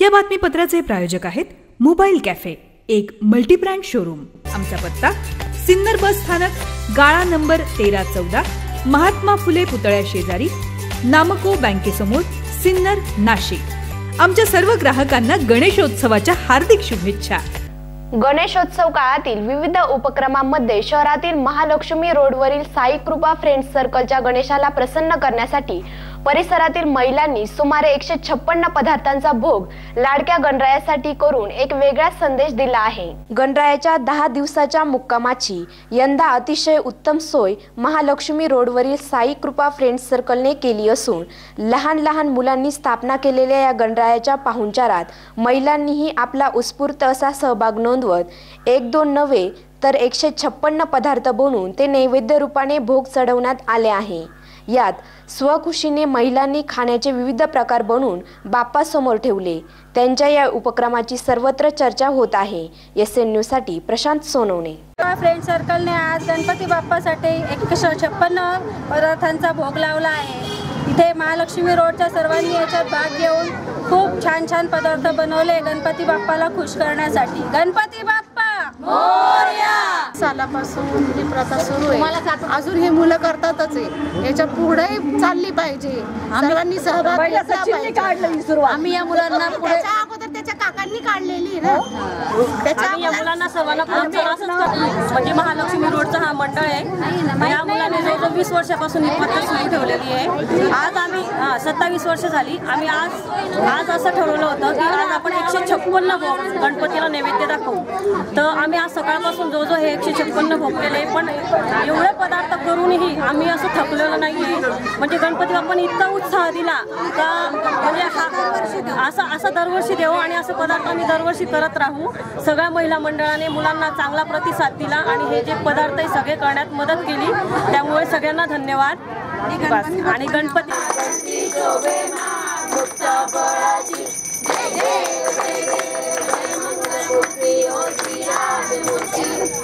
या बातमीपत्राचे प्रायोजक आहेत मोबाईल कॅफे एक मल्टीब्रँड शोरूम. आमचा पत्ता सिन्नर बस स्थानक गाळा नंबर तेरा चौदा महात्मा फुले पुतळ्या शेजारी नामको बँकेसमोर सिन्नर नाशिक. आमच्या सर्व ग्राहकांना गणेशोत्सवाच्या हार्दिक शुभेच्छा. गणेशोत्सव काळातील विविध उपक्रमांमध्ये शहरातील महालक्ष्मी रोडवरील साई कृपा फ्रेंड्स सर्कलच्या गणेशाला प्रसन्न करण्यासाठी परिसरातील महिलांनी सुमारे एकशे छप्पन्न पदार्थांचा भोग लाडक्या गणरायासाठी करून एक वेगळा संदेश दिला आहे. गणरायाच्या दहा दिवसाच्या मुक्कामाची यंदा अतिशय उत्तम सोय महालक्ष्मी रोडवरील साई कृपा फ्रेंड्स सर्कलने केली असून लहान लहान मुलांनी स्थापना केलेल्या या गणरायाच्या पाहुणचारात महिलांनीही आपला उत्स्फूर्त असा सहभाग नोंदवत एक दोन नव्हे तर एकशे छप्पन्न पदार्थ बनवून ते नैवेद्य रूपाने भोग चढवण्यात आले आहे. यात स्वखुशीने महिलांनी खाण्याचे विविध प्रकार बनवून बाप्पासमोर ठेवले. त्यांच्या या उपक्रमाची सर्वत्र चर्चा होत आहे. एस एन न्यूजसाठी प्रशांत सोनवणे. फ्रेंड सर्कलने आज गणपती बाप्पासाठी एकशे छप्पन्न पदार्थांचा भोग लावला आहे. इथे महालक्ष्मी रोडच्या सर्वांनी याच्यात भाग घेऊन खूप छान छान पदार्थ बनवले गणपती बाप्पाला खुश करण्यासाठी. गणपती बाप्पा! सालापासून ही प्रथा सुरू आहे. अजून हे मुलं करतातच आहे याच्यापुढे चालली पाहिजे. सर्वांनी सहभाग घेतला पाहिजे. आम्ही या मुलांना पुढे त्याच्या अगोदर त्याच्या काकांनी काढलेली ना. त्याच्या आम्ही या मुलांना सर्वांना म्हणजे महालक्ष्मी रोडचा हा मंडळ आहे. या मुलाने जवळजवळ वीस वर्षापासून ही पद्धत सुरू ठेवलेली आहे. आज आम्ही हा सत्तावीस वर्ष झाली. आम्ही आज आज असं ठरवलं होतं की आज आपण एकशे छप्पन्न भोग गणपतीला नैवेद्य दाखवू. तर आम्ही आज सकाळपासून जो जो हे एकशे छप्पन्न भोग केले पण एवढे पदार्थ करूनही आम्ही असं थकलेलो नाही आहे म्हणजे गणपती बाप्पाने इतका उत्साह दिला का म्हणजे हा असं असं दरवर्षी देऊ आणि असं पदार्थ आम्ही दरवर्षी करत राहू. सगळ्या महिला मंडळाने मुलांना चांगला प्रतिसाद दिला आणि हे जे पदार्थ आहे सगळे करण्यात मदत केली. त्यामुळे सगळ्यांना धन्यवाद. आणि गणपती Dashamatte